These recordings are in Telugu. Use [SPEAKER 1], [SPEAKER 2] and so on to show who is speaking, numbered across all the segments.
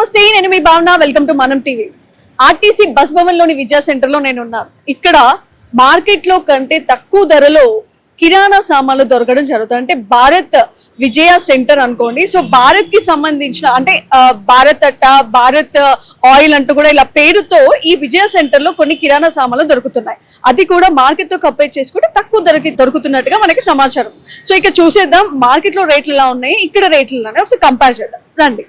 [SPEAKER 1] నమస్తే నేను మీ భావన. వెల్కమ్ టు మనం టీవీ ఆర్టీసీ బస్ భవన్లోని విద్యా సెంటర్లో నేను ఉన్నాను ఇక్కడ మార్కెట్లో కంటే తక్కువ ధరలో కిరాణా సామాన్లు దొరకడం జరుగుతుంది. అంటే భారత్ విజయ సెంటర్ అనుకోండి. సో భారత్కి సంబంధించిన అంటే భారత్ అట్ట భారత్ ఆయిల్ అంటూ కూడా ఇలా పేరుతో ఈ విజయ సెంటర్లో కొన్ని కిరాణా సామాన్లు దొరుకుతున్నాయి. అది కూడా మార్కెట్తో కంపేర్ చేసుకుంటే తక్కువ ధరకి దొరుకుతున్నట్టుగా మనకి సమాచారం. సో ఇక చూసేద్దాం. మార్కెట్లో రేట్లు ఎలా ఉన్నాయి? ఇక్కడ రేట్లు ఎలా ఉన్నాయి ఒకసారి కంపేర్ చేద్దాం. రండి.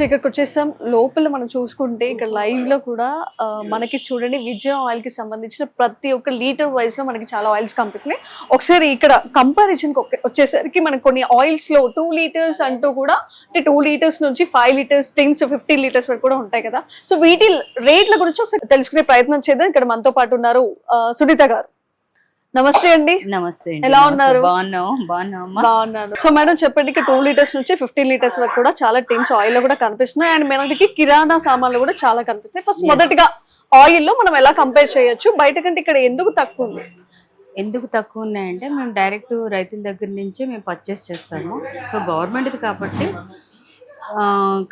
[SPEAKER 1] సో ఇక్కడికి వచ్చేసాం. లోపల మనం చూసుకుంటే ఇక్కడ లైవ్లో కూడా మనకి చూడండి విజయ ఆయిల్కి సంబంధించిన ప్రతి ఒక్క లీటర్ వైజ్లో మనకి చాలా ఆయిల్స్ కనిపిస్తున్నాయి. ఒకసారి ఇక్కడ కంపారిజన్ వచ్చేసరికి మనకి కొన్ని ఆయిల్స్లో టూ లీటర్స్ అంటూ కూడా అంటే టూ లీటర్స్ నుంచి five litres tens fifteen litres వరకు కూడా ఉంటాయి కదా. సో వీటి రేట్ల గురించి ఒకసారి తెలుసుకునే ప్రయత్నం చేద్దాం. ఇక్కడ మనతో పాటు ఉన్నారు సునీత గారు. నమస్తే అండి.
[SPEAKER 2] నమస్తే.
[SPEAKER 1] ఎలా. ఉన్నారు? బాగున్నాను. సో మేడం చెప్పండి టూ లీటర్స్ నుంచి ఫిఫ్టీన్ లీటర్స్ వరకు కూడా చాలా టిన్స్ ఆయిల్లో కూడా కనిపిస్తున్నాయి. అండ్ మనకి కిరాణా సామాన్లు కూడా చాలా కనిపిస్తాయి ఫస్ట్ మొదటిగా ఆయిల్లో మనం ఎలా కంపేర్ చేయొచ్చు? బయట కంటే ఇక్కడ ఎందుకు తక్కువ ఉంది?
[SPEAKER 2] ఎందుకు తక్కువ ఉన్నాయంటే మేము డైరెక్ట్ రైతుల దగ్గర నుంచే మేము పర్చేస్ చేస్తాము. సో గవర్నమెంట్ది కాబట్టి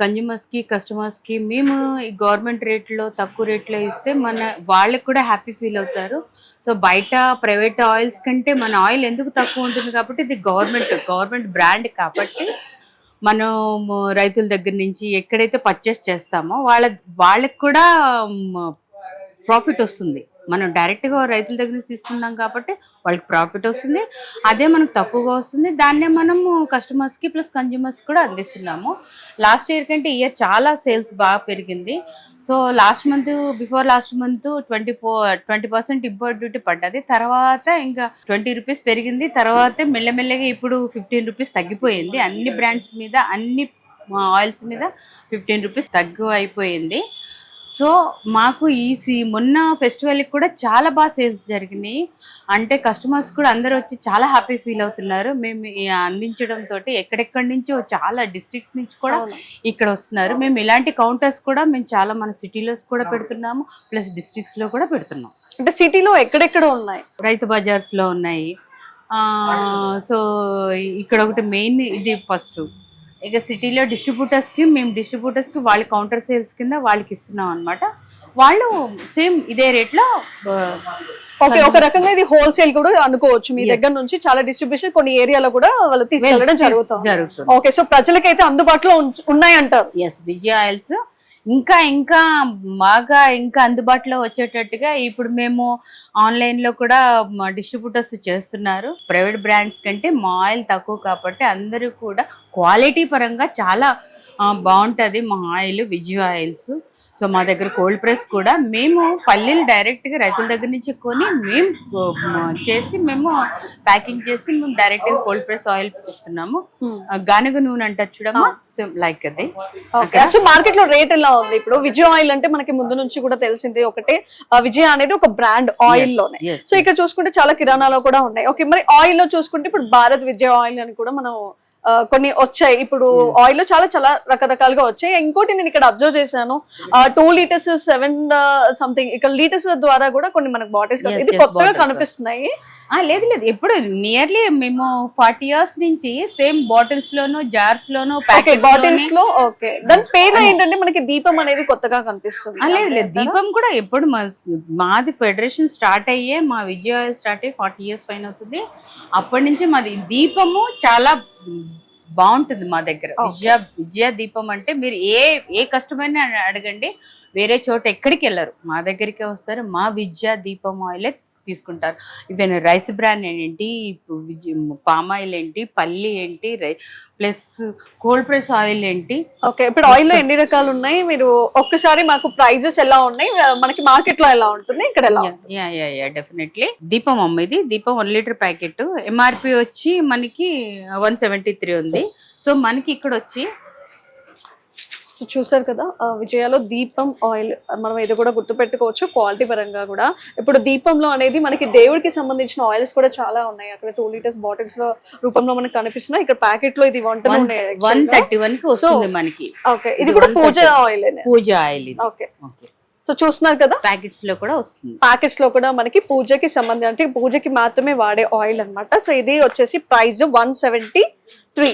[SPEAKER 2] కన్జ్యూమర్స్కి కస్టమర్స్కి మేము ఈ గవర్నమెంట్ రేట్లో తక్కువ రేట్లో ఇస్తే మన వాళ్ళకి కూడా హ్యాపీ ఫీల్ అవుతారు. సో బయట ప్రైవేట్ ఆయిల్స్ కంటే మన ఆయిల్ ఎందుకు తక్కువ ఉంటుంది కాబట్టి ఇది గవర్నమెంట్ గవర్నమెంట్ బ్రాండ్ కాబట్టి మనం రైతుల దగ్గర నుంచి ఎక్కడైతే పర్చేస్ చేస్తామో వాళ్ళ వాళ్ళకి కూడా ప్రాఫిట్ వస్తుంది. మనం డైరెక్ట్గా రైతుల దగ్గర నుంచి తీసుకున్నాం కాబట్టి వాళ్ళకి ప్రాఫిట్ వస్తుంది. అదే మనకు తక్కువగా వస్తుంది. దాన్నే మనము కస్టమర్స్కి ప్లస్ కన్జ్యూమర్స్కి కూడా అందిస్తున్నాము. లాస్ట్ ఇయర్ కంటే ఇయర్ చాలా సేల్స్ బాగా పెరిగింది. So last month before last month twenty four twenty percent import duty పడ్డది. తర్వాత ఇంకా ట్వంటీ రూపీస్ పెరిగింది. తర్వాత మెల్లమెల్లగా ఇప్పుడు ఫిఫ్టీన్ రూపీస్ తగ్గిపోయింది. అన్ని బ్రాండ్స్ మీద అన్ని ఆయిల్స్ మీద ఫిఫ్టీన్ రూపీస్ తగ్గు అయిపోయింది. సో మాకు ఈ సి మొన్న ఫెస్టివల్కి కూడా చాలా బాగా సేల్స్ జరిగినాయి. అంటే కస్టమర్స్ కూడా అందరూ వచ్చి చాలా హ్యాపీ ఫీల్ అవుతున్నారు. మేము అందించడం తోటి ఎక్కడెక్కడి నుంచో చాలా డిస్ట్రిక్ట్స్ నుంచి కూడా ఇక్కడ వస్తున్నారు. మేము ఇలాంటి కౌంటర్స్ కూడా మేము చాలా మన సిటీలో కూడా పెడుతున్నాము. ప్లస్ డిస్ట్రిక్ట్స్లో కూడా పెడుతున్నాం.
[SPEAKER 1] అంటే సిటీలో ఎక్కడెక్కడ ఉన్నాయి?
[SPEAKER 2] రైతు బజార్స్లో ఉన్నాయి. ఆ, సో ఇక్కడ ఒకటి మెయిన్ ఇది ఫస్ట్ ఇక సిటీలో డిస్ట్రిబ్యూటర్స్కి మేము డిస్ట్రిబ్యూటర్స్కి వాళ్ళ కౌంటర్ సేల్స్ కింద వాళ్ళకి ఇస్తున్నాం అనమాట వాళ్ళు సేమ్ ఇదే రేట్లో
[SPEAKER 1] ఓకే ఒక రకంగా ఇది హోల్సేల్ కూడా అనుకోవచ్చు. మీ దగ్గర నుంచి చాలా డిస్ట్రిబ్యూషన్ కొన్ని ఏరియాలో కూడా వాళ్ళు తీసుకెళ్ళడం జరుగుతుంది. ఓకే సో ప్రజలకైతే అందుబాటులో ఉన్నాయంటారు.
[SPEAKER 2] ఎస్ విజయ ఆయిల్స్ ఇంకా ఇంకా బాగా ఇంకా అందుబాటులో వచ్చేటట్టుగా ఇప్పుడు మేము ఆన్లైన్లో కూడా డిస్ట్రిబ్యూటర్స్ చేస్తున్నారు. ప్రైవేట్ బ్రాండ్స్ కంటే మా ఆయిల్ తక్కువ కాబట్టి అందరూ కూడా క్వాలిటీ పరంగా చాలా బాగుంటుంది మా ఆయిల్ విజయ ఆయిల్స్. సో మా దగ్గర కోల్డ్ ప్రెస్ కూడా. మేము పల్లీలు డైరెక్ట్గా రైతుల దగ్గర నుంచి కొని మేము చేసి మేము ప్యాకింగ్ చేసి మేము డైరెక్ట్గా కోల్డ్ ప్రెస్ ఆయిల్ ఇస్తున్నాము ఆ, గానుగ నూనె అంటారు చూడమ్మా? సో లైక్ అది.
[SPEAKER 1] సో మార్కెట్లో రేట్ ఎలా ఉంది ఇప్పుడు? విజయ్ ఆయిల్ అంటే మనకి ముందు నుంచి కూడా తెలిసింది ఒకటే. విజయ్ అనేది ఒక బ్రాండ్
[SPEAKER 2] ఆయిల్లోనే
[SPEAKER 1] సో ఇక్కడ చూసుకుంటే చాలా కిరాణాలో కూడా ఉన్నాయి. ఓకే మరి ఆయిల్లో చూసుకుంటే ఇప్పుడు భారత్ విజయ్ ఆయిల్ అని కూడా మనం కొన్ని వచ్చాయి. ఇప్పుడు ఆయిల్లో చాలా చాలా రకరకాలుగా వచ్చాయి. ఇంకోటి నేను ఇక్కడ అబ్జర్వ్ చేశాను. టూ లీటర్స్ సెవెన్ సంథింగ్ ఇక్కడ లీటర్స్ ద్వారా కూడా కొన్ని మనకు బాటిల్స్ ఇది కొత్తగా. కనిపిస్తున్నాయి.
[SPEAKER 2] ఆ, లేదు లేదు. ఎప్పుడు నియర్లీ మేము ఫార్టీ ఇయర్స్ నుంచి సేమ్ బాటిల్స్ లోను జార్స్ లోను
[SPEAKER 1] ఓకే
[SPEAKER 2] ప్యాకెట్స్
[SPEAKER 1] బాటిల్స్లో ఓకే దాని పేరు ఏంటంటే మనకి దీపం అనేది కొత్తగా కనిపిస్తుంది.
[SPEAKER 2] లేదు లేదు. దీపం కూడా ఎప్పుడు మా మాది ఫెడరేషన్ స్టార్ట్ అయ్యే మా విజయ స్టార్ట్ అయ్యి ఫార్టీ ఇయర్స్ పైన అవుతుంది. అప్పటి నుంచి మాది దీపము చాలా బాగుంటుంది మా దగ్గర. విజయ విజయ దీపం అంటే మీరు ఏ ఏ కస్టమర్ని అడగండి. వేరే చోట ఎక్కడికి వెళ్ళరు. మా దగ్గరికే వస్తారు. మా విద్యా దీపం ఆయిలే తీసుకుంటారు. ఈవెన్ రైస్ బ్రాన్ ఏంటి పామ్ ఆయిల్ ఏంటి పల్లి ఏంటి ప్లస్ కోల్డ్ ప్రెస్ ఆయిల్ ఏంటి.
[SPEAKER 1] ఓకే ఇప్పుడు ఆయిల్లో ఎన్ని రకాలు ఉన్నాయి? మీరు ఒక్కసారి మాకు ప్రైజెస్ ఎలా ఉన్నాయి? మనకి మార్కెట్లో ఎలా ఉంటుంది? ఇక్కడ ఎలా?
[SPEAKER 2] యా యా యా డెఫినెట్లీ దీపం అమ్మ ఇది దీపం వన్ లీటర్ ప్యాకెట్ ఎంఆర్పి వచ్చి మనకి వన్ సెవెంటీ త్రీ ఉంది సో మనకి ఇక్కడ వచ్చి
[SPEAKER 1] సో చూసారు కదా విజయాలో దీపం ఆయిల్ మనం ఇది కూడా గుర్తుపెట్టుకోవచ్చు క్వాలిటీ పరంగా కూడా. ఇప్పుడు దీపంలో అనేది మనకి దేవుడికి సంబంధించిన ఆయిల్స్ కూడా చాలా ఉన్నాయి. అక్కడ టూ లీటర్స్ బాటిల్స్లో రూపంలో మనకి కనిపిస్తున్నాయి. ఇక్కడ ప్యాకెట్లో ఇది
[SPEAKER 2] వన్ థర్టీ వన్ వస్తుంది మనకి.
[SPEAKER 1] ఓకే ఇది కూడా Pooja oil
[SPEAKER 2] Pooja oil
[SPEAKER 1] okay so చూస్తున్నారు కదా?
[SPEAKER 2] ప్యాకెట్స్లో కూడా వస్తుంది.
[SPEAKER 1] ప్యాకెట్స్లో కూడా మనకి పూజకి సంబంధించి పూజకి మాత్రమే వాడే ఆయిల్ అన్నమాట. సో ఇది వచ్చేసి price one seventy three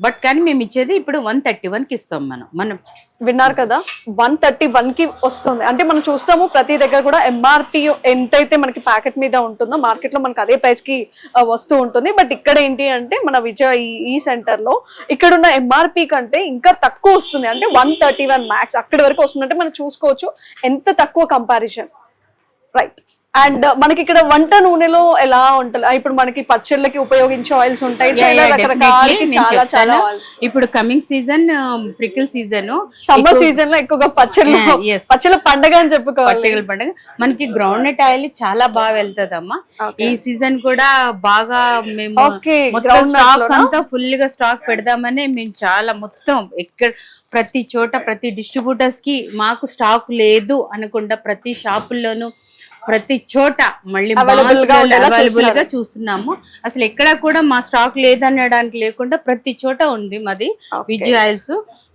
[SPEAKER 2] but కానీ మేము ఇచ్చేది ఇప్పుడు వన్ థర్టీ వన్కి ఇస్తాం మనం. మనం
[SPEAKER 1] విన్నారు కదా? వన్ థర్టీ వన్కి వస్తుంది. అంటే మనం చూస్తాము ప్రతి దగ్గర కూడా ఎంఆర్పి ఎంతైతే మనకి ప్యాకెట్ మీద ఉంటుందో మార్కెట్లో మనకి అదే ప్రైస్కి వస్తూ ఉంటుంది. బట్ ఇక్కడ ఏంటి అంటే మన విజయ ఈ- సెంటర్లో ఇక్కడ ఉన్న ఎంఆర్పి కంటే ఇంకా తక్కువ వస్తుంది. అంటే వన్ థర్టీ వన్ మ్యాక్స్ అక్కడి వరకు వస్తుంది అంటే మనం చూసుకోవచ్చు ఎంత తక్కువ కంపారిజన్ రైట్ అండ్ మనకి ఇక్కడ వంట నూనెలో ఎలా ఉంటుంది? ఇప్పుడు మనకి పచ్చళ్ళకి ఉపయోగించే ఆయిల్స్ ఉంటాయి. చాలా చాలా
[SPEAKER 2] ఇప్పుడు coming season pickle season
[SPEAKER 1] summer సీజన్లో ఎక్కువగా పచ్చళ్ళు. పచ్చళ్ళ పండగ అని చెప్పుకోవాలి.
[SPEAKER 2] పండుగ. మనకి గ్రౌండ్ నట్ ఆయిల్ చాలా బాగా వెళ్తదమ్మా. ఈ సీజన్ కూడా బాగా మేము మొత్తం స్టాక్? అంతా ఫుల్గా స్టాక్ పెడదామని మేము చాలా మొత్తం ఎక్కడ ప్రతి చోట ప్రతి డిస్ట్రిబ్యూటర్స్కి మాకు స్టాక్ లేదు అనకుండా ప్రతి షాపుల్లోనూ ప్రతి చోట మళ్ళీ అవైలబుల్గా చూస్తున్నాము. అసలు ఎక్కడ కూడా మా స్టాక్ లేదనడానికి లేకుండా ప్రతి చోట ఉంది మాది. విజయ్ ఆయిల్స్.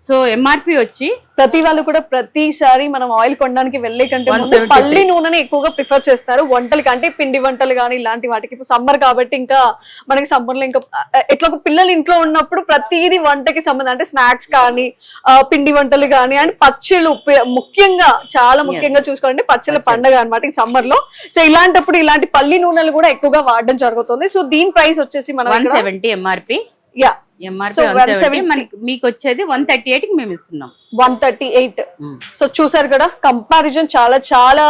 [SPEAKER 2] సో ఎంఆర్పి వచ్చి
[SPEAKER 1] ప్రతి వాళ్ళు కూడా ప్రతిసారి మనం ఆయిల్ కొనడానికి వెళ్ళే కంటే ముందు
[SPEAKER 2] 173.
[SPEAKER 1] పల్లి నూనెని ఎక్కువగా ప్రిఫర్ చేస్తారు. వంటలకి అంటే పిండి వంటలు కానీ ఇలాంటి వాటికి. ఇప్పుడు సమ్మర్ కాబట్టి ఇంకా మనకి సమ్మర్లో ఇంకా ఎట్లా ఒక పిల్లలు ఇంట్లో ఉన్నప్పుడు ప్రతిదీ వంటకి సంబంధం. అంటే స్నాక్స్ కానీ పిండి వంటలు కానీ అండ్ పచ్చళ్ళు ముఖ్యంగా చాలా ముఖ్యంగా చూసుకోవాలంటే పచ్చళ్ళ పండగ అనమాట ఈ సమ్మర్లో సో ఇలాంటప్పుడు ఇలాంటి పల్లి నూనెలు కూడా ఎక్కువగా వాడడం జరుగుతుంది. సో దీని ప్రైస్ వచ్చేసి మనం
[SPEAKER 2] seventy MRP.
[SPEAKER 1] Yeah
[SPEAKER 2] MRP
[SPEAKER 1] So,
[SPEAKER 2] one
[SPEAKER 1] 170.
[SPEAKER 2] Seventy. మనకి మీకు వచ్చేది వన్ థర్టీ ఎయిట్కి మేము ఇస్తున్నాం.
[SPEAKER 1] One thirty eight. సో చూసారు కదా కంపారిజన్ చాలా చాలా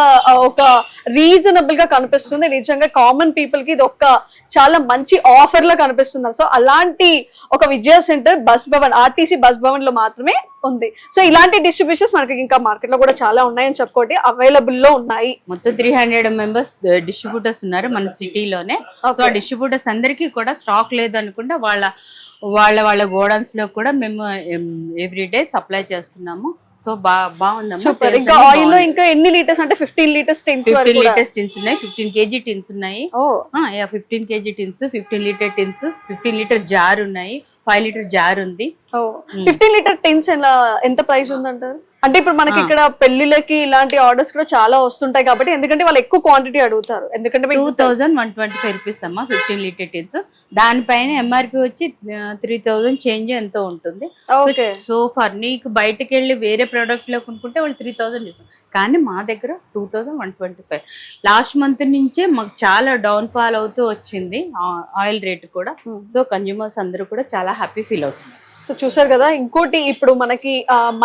[SPEAKER 1] ఒక రీజనబుల్గా కనిపిస్తుంది. నిజంగా కామన్ పీపుల్కి ఇది ఒక చాలా మంచి ఆఫర్ లా కనిపిస్తుంది. సో అలాంటి ఒక Vijaya center bus Bhavan RTC bus భవన్లో మాత్రమే ఉంది. సో ఇలాంటి డిస్ట్రిబ్యూషన్స్ మనకి ఇంకా మార్కెట్లో కూడా చాలా ఉన్నాయని చెప్పుకోండి. అవైలబుల్లో ఉన్నాయి.
[SPEAKER 2] మొత్తం త్రీ హండ్రెడ్ మెంబర్స్ డిస్ట్రిబ్యూటర్స్ ఉన్నారు మన సిటీలోనే. సో ఆ డిస్ట్రిబ్యూటర్స్ అందరికీ కూడా స్టాక్ లేదు అనుకుంటే వాళ్ళ వాళ్ళ వాళ్ళ గోడౌన్స్లో కూడా మేము ఎవ్రీ డే సప్లై చేస్తున్నాము. సో బా
[SPEAKER 1] సూపర్ ఇంకా ఆయిల్లో ఇంకా ఎన్ని లీటర్స్ అంటే fifteen litres tins
[SPEAKER 2] fifteen litres tins ఉన్నాయి. ఫిఫ్టీన్ కేజీ టిన్స్ ఉన్నాయి. Fifteen KG tins fifteen litre tins fifteen litre jar ఉన్నాయి. ఫైవ్ లీటర్ జార్ ఉంది.
[SPEAKER 1] ఫిఫ్టీన్ లీటర్ టెన్స్ ఎలా ఎంత ప్రైస్ ఉందంటారు? అంటే ఇప్పుడు మనకి ఇక్కడ పెళ్ళిళ్ళకి ఇలాంటి ఆర్డర్స్ కూడా చాలా వస్తుంటాయి కాబట్టి ఎందుకంటే వాళ్ళు ఎక్కువ క్వాంటిటీ అడుగుతారు. ఎందుకంటే
[SPEAKER 2] two thousand one twenty five rupees అమ్మా ఫిఫ్టీన్ లీటర్ టిన్స్ దానిపైన ఎంఆర్పి వచ్చి త్రీ థౌజండ్ చేంజ్ ఎంతో ఉంటుంది. సో ఫర్ నీకు బయటకు వెళ్ళి వేరే ప్రోడక్ట్లో కొనుక్కుంటే వాళ్ళు త్రీ థౌసండ్ ఇస్తారు కానీ మా దగ్గర two thousand one twenty five last month నుంచే మాకు చాలా డౌన్ ఫాల్ అవుతూ వచ్చింది ఆయిల్ రేట్ కూడా. సో కన్జ్యూమర్స్ అందరూ కూడా చాలా హ్యాపీ ఫీల్ అవుతున్నారు.
[SPEAKER 1] సో చూసారు కదా ఇంకోటి ఇప్పుడు మనకి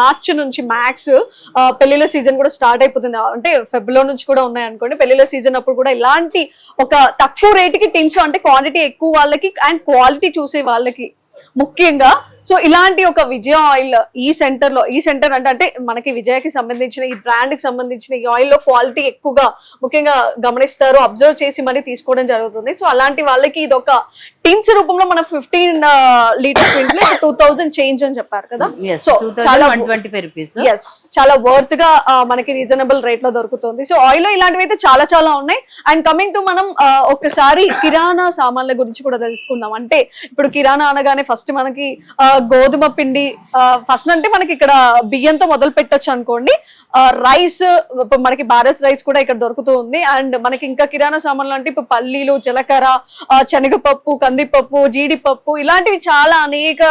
[SPEAKER 1] మార్చ్ నుంచి మ్యాక్స్ పెళ్ళిళ్ళ సీజన్ కూడా స్టార్ట్ అయిపోతుంది. అంటే ఫిబ్రవరి నుంచి కూడా ఉన్నాయి అనుకోండి పెళ్ళిళ్ళ సీజన్ అప్పుడు కూడా ఇలాంటి ఒక తక్కువ రేటుకి టిన్స్ అంటే క్వాంటిటీ ఎక్కువ వాళ్ళకి అండ్ క్వాలిటీ చూసే వాళ్ళకి. ముఖ్యంగా సో ఇలాంటి ఒక విజయ ఆయిల్ ఈ సెంటర్లో ఈ సెంటర్ అంటే అంటే మనకి విజయకి సంబంధించిన ఈ బ్రాండ్కి సంబంధించిన ఈ ఆయిల్లో క్వాలిటీ ఎక్కువగా ముఖ్యంగా గమనిస్తారు అబ్జర్వ్ చేసి మరీ తీసుకోవడం జరుగుతుంది. సో అలాంటి వాళ్ళకి ఇది ఒక టిన్స్ రూపంలో మన ఫిఫ్టీన్ లీటర్లో టూ థౌజండ్ చేంజ్ అని చెప్పారు కదా? సో చాలా
[SPEAKER 2] thousand twenty five rupees
[SPEAKER 1] yes చాలా వర్త్గా మనకి రీజనబుల్ రేట్లో దొరుకుతుంది. సో ఆయిల్లో ఇలాంటివి అయితే చాలా చాలా ఉన్నాయి. అండ్ కమింగ్ టు మనం ఆ, ఒకసారి కిరాణా సామాన్ల గురించి కూడా తెలుసుకుందాం. అంటే ఇప్పుడు కిరాణా అనగానే ఫస్ట్ మనకి గోధుమ పిండి ఫస్ట్ అంటే మనకి ఇక్కడ బియ్యంతో మొదలు పెట్టొచ్చు అనుకోండి. రైస్ మనకి బారస్ రైస్ కూడా ఇక్కడ దొరుకుతూ ఉంది. అండ్ మనకి ఇంకా కిరాణా సామాన్లు అంటే ఇప్పుడు పల్లీలు జీలకర్ర శనగపప్పు కందిపప్పు జీడిపప్పు ఇలాంటివి చాలా అనేక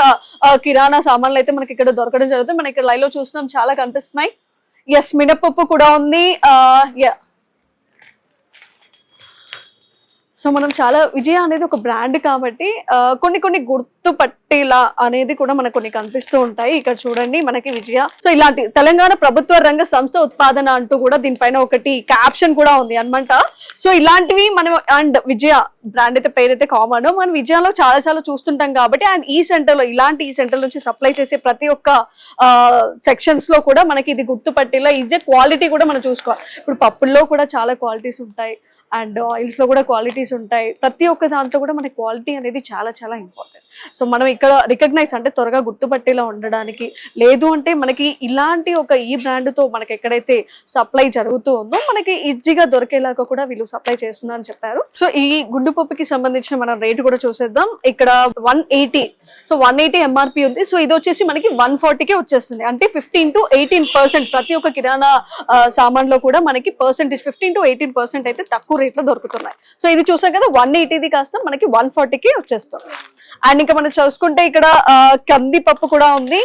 [SPEAKER 1] కిరాణా సామాన్లు అయితే మనకి ఇక్కడ దొరకడం జరుగుతుంది. మనకి ఇక్కడ లైవ్లో చూస్తున్నాం చాలా కనిపిస్తున్నాయి. ఎస్ మినపప్పు కూడా ఉంది. ఆ, సో మనం చాలా విజయ అనేది ఒక బ్రాండ్ కాబట్టి కొన్ని కొన్ని గుర్తు పట్టేలా అనేది కూడా మనకు కొన్ని కనిపిస్తూ ఉంటాయి. ఇక్కడ చూడండి మనకి విజయ. సో ఇలాంటి తెలంగాణ ప్రభుత్వ రంగ సంస్థ ఉత్పాదన అంటూ కూడా దీనిపైన ఒకటి క్యాప్షన్ కూడా ఉంది అనమాట సో ఇలాంటివి మనం అండ్ విజయ బ్రాండ్ అయితే పేరైతే కామన్ మనం విజయలో చాలా చాలా చూస్తుంటాం కాబట్టి అండ్ ఈ సెంటర్లో ఇలాంటి ఈ సెంటర్ నుంచి సప్లై చేసే ప్రతి ఒక్క సెక్షన్స్లో కూడా మనకి ఇది గుర్తుపట్టేలా ఈజ్ క్వాలిటీ కూడా మనం చూసుకోవాలి. ఇప్పుడు పప్పుల్లో కూడా చాలా క్వాలిటీస్ ఉంటాయి. అండ్ ఆయిల్స్లో కూడా క్వాలిటీస్ ఉంటాయి. ప్రతి ఒక్క దాంట్లో కూడా మనకి క్వాలిటీ అనేది చాలా చాలా ఇంపార్టెంట్ సో మనం ఇక్కడ రికగ్నైజ్ అంటే త్వరగా గుర్తుపట్టేలా ఉండడానికి లేదు అంటే మనకి ఇలాంటి ఒక ఈ బ్రాండ్తో మనకి ఎక్కడైతే సప్లై జరుగుతూ ఉందో మనకి ఈజీగా దొరికేలాగా కూడా వీళ్ళు సప్లై చేస్తున్నారని చెప్పారు. సో ఈ గుడ్డు పప్పుకి సంబంధించిన మనం రేటు కూడా చూసేద్దాం. ఇక్కడ one eighty so one eighty MRP ఉంది. సో ఇది వచ్చేసి మనకి వన్ ఫార్టీకే వచ్చేస్తుంది. అంటే ఫిఫ్టీన్ టు ఎయిటీన్ పర్సెంట్ ప్రతి ఒక్క కిరాణా సామాన్లో కూడా మనకి percentage fifteen to eighteen percent అయితే తక్కువ రేట్లో దొరుకుతున్నాయి. సో ఇది చూసాం కదా వన్ ఎయిటీది కాస్త మనకి వన్ ఫార్టీకి వచ్చేస్తుంది. అండ్ ఇంకా మనం చూసుకుంటే ఇక్కడ కందిపప్పు కూడా ఉంది.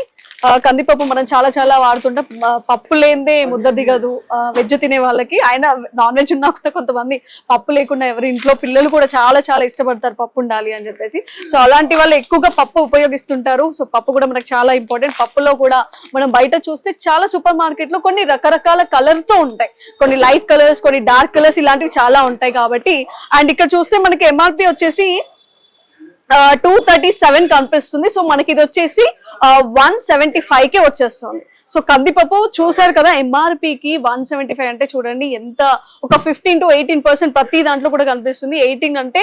[SPEAKER 1] కందిపప్పు మనం చాలా చాలా వాడుతుంటాం. పప్పు లేనిదే ముద్ద దిగదు. వెజ్ తినే వాళ్ళకి ఆయన నాన్ వెజ్ ఉన్నా కూడా కొంతమంది పప్పు లేకుండా ఎవరి ఇంట్లో పిల్లలు కూడా చాలా చాలా ఇష్టపడతారు పప్పు ఉండాలి అని చెప్పేసి. సో అలాంటి వాళ్ళు ఎక్కువగా పప్పు ఉపయోగిస్తుంటారు. సో పప్పు కూడా మనకు చాలా ఇంపార్టెంట్ పప్పులో కూడా మనం బయట చూస్తే చాలా సూపర్ మార్కెట్లో కొన్ని రకరకాల కలర్తో ఉంటాయి. కొన్ని లైట్ కలర్స్ కొన్ని డార్క్ కలర్స్ ఇలాంటివి చాలా ఉంటాయి కాబట్టి. అండ్ ఇక్కడ చూస్తే మనకి ఎంఆర్పి వచ్చేసి టూ థర్టీ సెవెన్ కనిపిస్తుంది. సో మనకి ఇది వచ్చేసి వన్ సెవెంటీ ఫైవ్ కే వచ్చేస్తుంది. సో కందిపప్పు చూసారు కదా ఎంఆర్పి కి వన్ సెవెంటీ ఫైవ్ అంటే చూడండి ఎంత ఒక ఫిఫ్టీన్ టు ఎయిటీన్ పర్సెంట్ ప్రతి దాంట్లో కూడా కనిపిస్తుంది. ఎయిటీన్ అంటే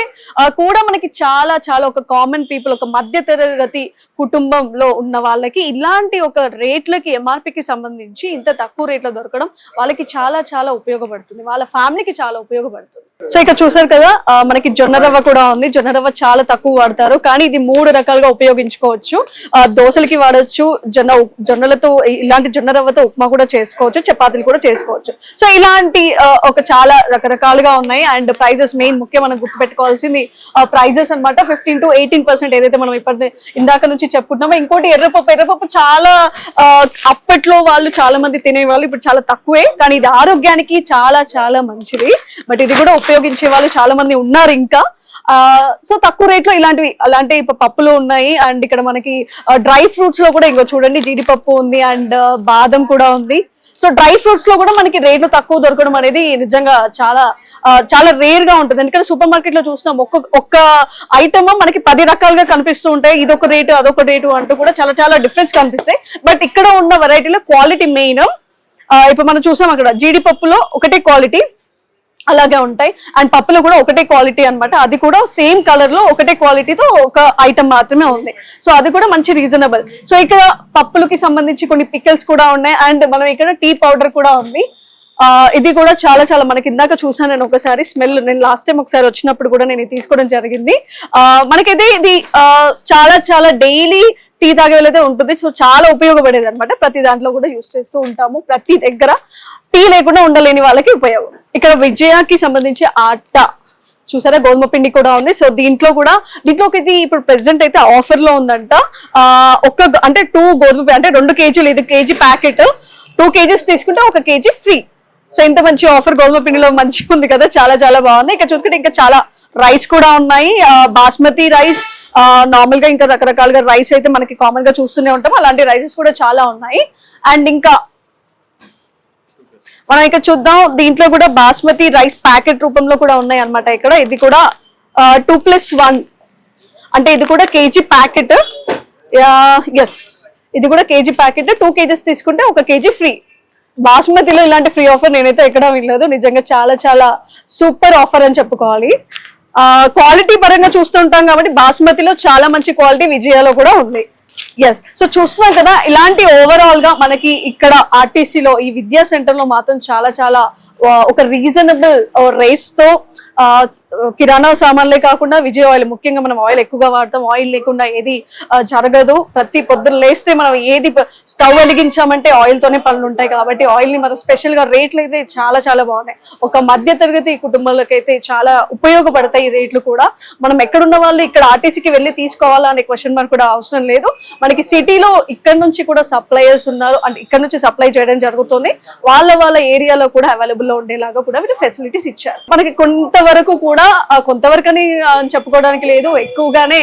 [SPEAKER 1] కూడా మనకి చాలా చాలా ఒక కామన్ పీపుల్ ఒక మధ్య తరగతి కుటుంబంలో ఉన్న వాళ్ళకి ఇలాంటి ఒక రేట్లకి ఎంఆర్పికి సంబంధించి ఇంత తక్కువ రేట్లో దొరకడం వాళ్ళకి చాలా చాలా ఉపయోగపడుతుంది. వాళ్ళ ఫ్యామిలీకి చాలా ఉపయోగపడుతుంది. సో ఇక చూసారు కదా మనకి జొన్న రవ్వ కూడా ఉంది. జొన్న రవ్వ చాలా తక్కువ వాడతారు. కానీ ఇది మూడు రకాలుగా ఉపయోగించుకోవచ్చు. దోశలకి దోసలకి వాడొచ్చు జొన్న జొన్నలతో ఇలాంటి జొన్న రవ్వతో ఉప్మా కూడా చేసుకోవచ్చు చపాతీలు కూడా చేసుకోవచ్చు. సో ఇలాంటి ఒక చాలా రకరకాలుగా ఉన్నాయి. అండ్ ప్రైజెస్ మెయిన్ ముఖ్యం మనం గుర్తుపెట్టుకోవాల్సింది ప్రైజెస్ అన్నమాట ఫిఫ్టీన్ టు ఎయిటీన్ పర్సెంట్ ఏదైతే మనం ఇప్పటి ఇందాక నుంచి చెప్పుకుంటున్నామో ఇంకోటి ఎర్రపప్పు. ఎర్రపప్పు చాలా అప్పట్లో వాళ్ళు చాలా మంది తినేవాళ్ళు ఇప్పుడు చాలా తక్కువే. కానీ ఇది ఆరోగ్యానికి చాలా చాలా మంచిది. బట్ ఇది కూడా ఉపయోగించే వాళ్ళు చాలా మంది ఉన్నారు ఇంకా. సో తక్కువ రేట్లో ఇలాంటివి అలాంటి పప్పులు ఉన్నాయి. అండ్ ఇక్కడ మనకి డ్రై ఫ్రూట్స్లో కూడా ఇంకో చూడండి జీడిపప్పు ఉంది అండ్ బాదం కూడా ఉంది. సో డ్రై ఫ్రూట్స్లో కూడా మనకి రేట్లు తక్కువ దొరకడం అనేది నిజంగా చాలా చాలా రేర్గా ఉంటుంది. ఎందుకంటే సూపర్ మార్కెట్లో చూస్తాం ఒక్క ఒక్క ఐటమ్ మనకి పది రకాలుగా కనిపిస్తూ ఉంటాయి. ఇదొక రేటు అదొక రేటు అంటూ కూడా చాలా చాలా డిఫరెన్స్ కనిపిస్తాయి. బట్ ఇక్కడ ఉన్న వెరైటీలో క్వాలిటీ మెయిన్ ఇప్పుడు మనం చూసాం అక్కడ జీడిపప్పులో ఒకటే క్వాలిటీ అలాగే ఉంటాయి. అండ్ పప్పులో కూడా ఒకటే క్వాలిటీ అన్నమాట. అది కూడా సేమ్ కలర్లో ఒకటే క్వాలిటీతో ఒక ఐటమ్ మాత్రమే ఉంది. సో అది కూడా మంచి రీజనబుల్ సో ఇక్కడ పప్పులకి సంబంధించి కొన్ని పికిల్స్ కూడా ఉన్నాయి. అండ్ మనం ఇక్కడ టీ పౌడర్ కూడా ఉంది. ఇది కూడా చాలా చాలా మనకి ఇందాక చూసాను నేను ఒకసారి స్మెల్. నేను లాస్ట్ టైం ఒకసారి వచ్చినప్పుడు కూడా నేను తీసుకోవడం జరిగింది. మనకైతే ఇది చాలా చాలా డైలీ టీ తాగే వాళ్ళైతే ఉంటుంది. సో చాలా ఉపయోగపడేది అనమాట ప్రతి దాంట్లో కూడా యూస్ చేస్తూ ఉంటాము. ప్రతి దగ్గర టీ లేకుండా ఉండలేని వాళ్ళకి ఉపయోగం. ఇక్కడ విజయాకి సంబంధించి ఆట. చూసారా? గోధుమ పిండి కూడా ఉంది. సో దీంట్లో కూడా దీంట్లో ఇది ఇప్పుడు ప్రెసెంట్ అయితే ఆఫర్లో ఉందంట. ఒక ఒక్క అంటే టూ గోధుమ అంటే రెండు కేజీలు ఇది కేజీ ప్యాకెట్. టూ కేజీస్ తీసుకుంటే ఒక కేజీ ఫ్రీ సో ఇంత మంచి ఆఫర్ గోధుమ పిండిలో మంచిగా ఉంది కదా చాలా చాలా బాగుంది ఇక్కడ చూసుకుంటే ఇంకా చాలా రైస్ కూడా ఉన్నాయి. బాస్మతి రైస్ నార్మల్గా ఇంకా రకరకాలుగా రైస్ అయితే మనకి కామన్గా చూస్తూనే ఉంటాం. అలాంటి రైసెస్ కూడా చాలా ఉన్నాయి. అండ్ ఇంకా మనం ఇక్కడ చూద్దాం. దీంట్లో కూడా బాస్మతి రైస్ ప్యాకెట్ రూపంలో కూడా ఉన్నాయి అన్నమాట ఇక్కడ. ఇది కూడా టూ ప్లస్ వన్ అంటే ఇది కూడా కేజీ ప్యాకెట్ ఎస్ ఇది కూడా కేజీ ప్యాకెట్ టూ కేజీస్ తీసుకుంటే ఒక కేజీ ఫ్రీ బాస్మతిలో ఇలాంటి ఫ్రీ ఆఫర్ నేనైతే ఎక్కడ వినలేదు. నిజంగా చాలా చాలా సూపర్ ఆఫర్ అని చెప్పుకోవాలి. క్వాలిటీ పరంగా చూస్తుంటాం కాబట్టి బాస్మతిలో చాలా మంచి క్వాలిటీ విజయాలో కూడా ఉంది. ఎస్ సో చూస్తున్నాం కదా ఇలాంటి ఓవరాల్గా మనకి ఇక్కడ ఆర్టీసీలో ఈ విద్యా సెంటర్లో మాత్రం చాలా చాలా ఒక రీజనబుల్ రేస్తో ఆ, కిరాణా సామాన్లే కాకుండా విజయ్ ఆయిల్ ముఖ్యంగా మనం ఆయిల్ ఎక్కువగా వాడతాం. ఆయిల్ లేకుండా ఏది జరగదు. ప్రతి పొద్దున్న లేస్తే మనం ఏది స్టవ్ వెలిగించామంటే ఆయిల్ తోనే పనులు ఉంటాయి కాబట్టి ఆయిల్ని మనం స్పెషల్గా రేట్లు అయితే చాలా చాలా బాగున్నాయి. ఒక మధ్య తరగతి కుటుంబాలకైతే చాలా ఉపయోగపడతాయి ఈ రేట్లు కూడా. మనం ఎక్కడున్న వాళ్ళు ఇక్కడ ఆర్టీసీకి వెళ్ళి తీసుకోవాలా అనే క్వశ్చన్ మార్క్ కూడా అవసరం లేదు. మనకి సిటీలో ఇక్కడ నుంచి కూడా సప్లయర్స్ ఉన్నారు. అంటే ఇక్కడ నుంచి సప్లై చేయడం జరుగుతుంది. వాళ్ళ వాళ్ళ ఏరియాలో కూడా అవైలబుల్ లో ఉండేలాగా కూడా వీళ్ళు ఫెసిలిటీస్ ఇచ్చారు. మనకి కొంతవరకు కూడా కొంతవరకు అని చెప్పుకోవడానికి లేదు. ఎక్కువగానే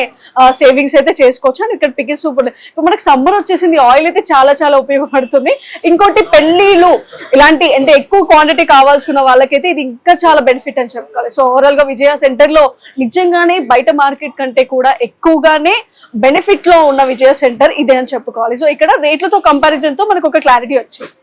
[SPEAKER 1] సేవింగ్స్ అయితే చేసుకోవచ్చు. అని ఇక్కడ పికిల్ సూపర్ ఇప్పుడు మనకి సమ్మర్ వచ్చేసింది. ఆయిల్ అయితే చాలా చాలా ఉపయోగపడుతుంది. ఇంకోటి పెళ్ళిలు ఇలాంటి అంటే ఎక్కువ క్వాంటిటీ కావాల్సిన వాళ్ళకైతే ఇది ఇంకా చాలా బెనిఫిట్ అని చెప్పుకోవాలి. సో ఓవరాల్గా విజయ సెంటర్లో నిజంగానే బయట మార్కెట్ కంటే కూడా ఎక్కువగానే బెనిఫిట్లో ఉన్న విజయ సెంటర్ ఇదే అని చెప్పుకోవాలి. సో ఇక్కడ రేట్లతో కంపారిజన్తో మనకు ఒక క్లారిటీ వచ్చింది.